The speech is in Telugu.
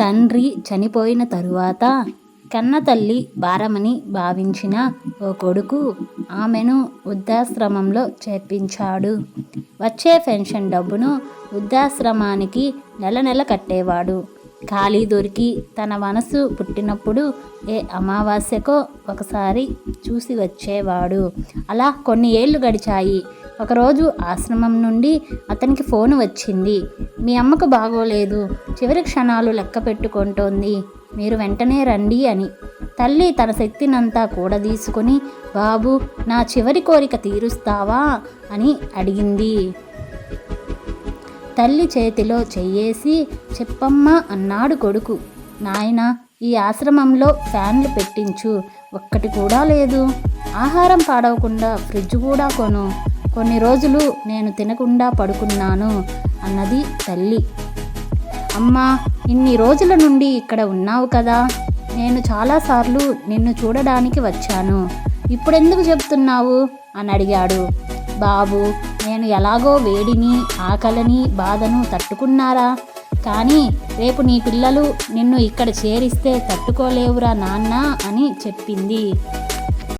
తండ్రి చనిపోయిన తరువాత కన్నతల్లి భారమని భావించిన ఓ కొడుకు ఆమెను వృద్ధాశ్రమంలో చేర్పించాడు. వచ్చే పెన్షన్ డబ్బును వృద్ధాశ్రమానికి నెల నెల కట్టేవాడు. ఖాళీ దొరికి తన మనసు పుట్టినప్పుడు ఏ అమావాస్యకో ఒకసారి చూసి వచ్చేవాడు. అలా కొన్ని ఏళ్ళు గడిచాయి. ఒకరోజు ఆశ్రమం నుండి అతనికి ఫోన్ వచ్చింది. మీ అమ్మకు బాగోలేదు. చివరి క్షణాలు లెక్క పెట్టుకుంటోంది. మీరు వెంటనే రండి అని. తల్లి తన శక్తినంతా కూడదీసుకుని బాబు నా చివరి కోరిక తీరుస్తావా అని అడిగింది. తల్లి చేతిలో చెయ్యేసి చెప్పమ్మా అన్నాడు కొడుకు. నాయన ఈ ఆశ్రమంలో ఫ్యాన్లు పెట్టించు. ఒక్కటి కూడా లేదు. ఆహారం పాడవకుండా ఫ్రిడ్జ్ కూడా కొను. కొన్ని రోజులు నేను తినకుండా పడుకున్నాను అన్నది తల్లి. అమ్మా ఇన్ని రోజుల నుండి ఇక్కడ ఉన్నావు కదా. నేను చాలాసార్లు నిన్ను చూడడానికి వచ్చాను. ఇప్పుడెందుకు చెప్తున్నావు? అని అడిగాడు. బాబు నేను ఎలాగో వేడిని ఆకలిని బాధను తట్టుకున్నారా? కానీ రేపు నీ పిల్లలు నిన్ను ఇక్కడ చేరిస్తే తట్టుకోలేవురా నాన్న అని చెప్పింది.